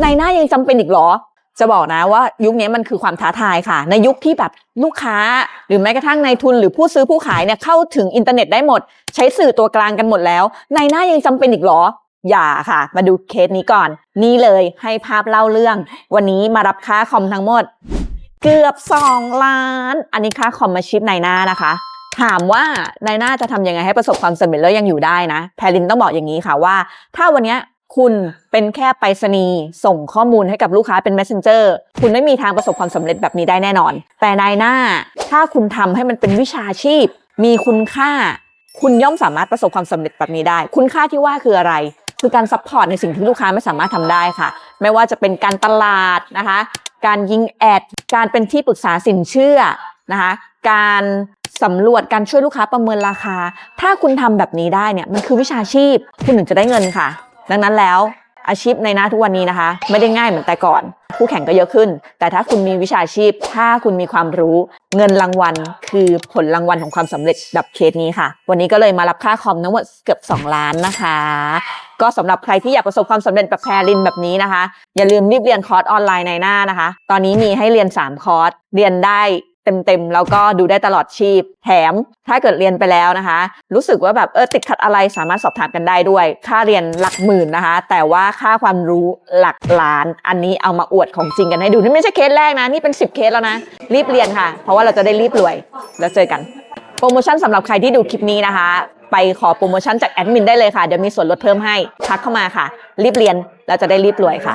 ในหน้ายังจำเป็นอีกเหรอ จะบอกนะว่ายุคนี้มันคือความท้าทายค่ะ ในยุคที่แบบลูกค้า หรือแม้กระทั่งในายทุนหรือผู้ซื้อผู้ขายเนี่ยเข้าถึงอินเทอร์เน็ตได้หมด ใช้สื่อตัวกลางกันหมดแล้วในหน้ายังจำเป็นอีกเหรออย่าค่ะ มาดูเคสนี้ก่อน นี่เลยให้ภาพเล่าเรื่อง วันนี้มารับค่าคอมทั้งหมด เกือบ 2 ล้าน อันนี้ค่าคอมมาชิปในหน้านะคะ ถามว่าในหน้าจะทำยังไงให้ประสบความสำเร็จแล้วยังอยู่ได้นะ แพรลินต้องบอกอย่างนี้ค่ะว่า ถ้าวันนี้ คุณเป็นแค่ไปรษณีย์ส่งข้อมูลให้กับลูกค้าเป็น messenger คุณไม่มีทางประสบความสำเร็จแบบนี้ได้แน่นอน แต่ในหน้า ถ้าคุณทำให้มันเป็นวิชาชีพ มีคุณค่า คุณย่อมสามารถประสบความสำเร็จแบบนี้ได้ คุณค่าที่ว่าคืออะไร คือการซัพพอร์ตในสิ่งที่ลูกค้าไม่สามารถทำได้ค่ะ ไม่ว่าจะเป็นการตลาดนะคะ การยิงแอด การเป็นที่ปรึกษาสินเชื่อนะคะ การสำรวจการช่วยลูกค้าประเมินราคา ถ้าคุณทำแบบนี้ได้เนี่ย มันคือวิชาชีพ คุณถึงจะได้เงินค่ะ ดังนั้นแล้วอาชีพในหน้าทุกวันนี้นะคะ ไม่ได้ง่ายเหมือนแต่ก่อน คู่แข่งก็เยอะขึ้น แต่ถ้าคุณมีวิชาชีพ ถ้าคุณมีความรู้ เงินรางวัล คือผลรางวัลของความสำเร็จแบบเคสนี้ค่ะ วันนี้ก็เลยมารับค่าคอมทั้งหมดเกือบ 2 ล้านนะคะ ก็สำหรับใครที่อยากประสบความสำเร็จแบบแพรลินแบบนี้นะคะ อย่าลืมรีบเรียนคอร์สออนไลน์ในหน้านะคะ ตอนนี้มีให้เรียน 3 คอร์สเรียนได้ เต็มๆ แล้วก็ดูได้ตลอดชีพ แถม ถ้าเกิดเรียนไปแล้วนะคะ รู้สึกว่าแบบเออติดขัดอะไรสามารถสอบถามกันได้ด้วย ค่าเรียนหลักหมื่นนะคะ แต่ว่าค่าความรู้หลักล้าน อันนี้เอามาอวดของจริงกันให้ดู นี่ไม่ใช่เคสแรกนะ นี่เป็น 10 เคสแล้วนะ รีบเรียนค่ะ เพราะว่าเราจะได้รีบรวย แล้วเจอกัน โปรโมชั่นสำหรับใครที่ดูคลิปนี้นะคะ ไปขอโปรโมชั่นจากแอดมินได้เลยค่ะ เดี๋ยวมีส่วนลดเพิ่มให้ ทักเข้ามาค่ะ รีบเรียนแล้วจะได้รีบรวยค่ะ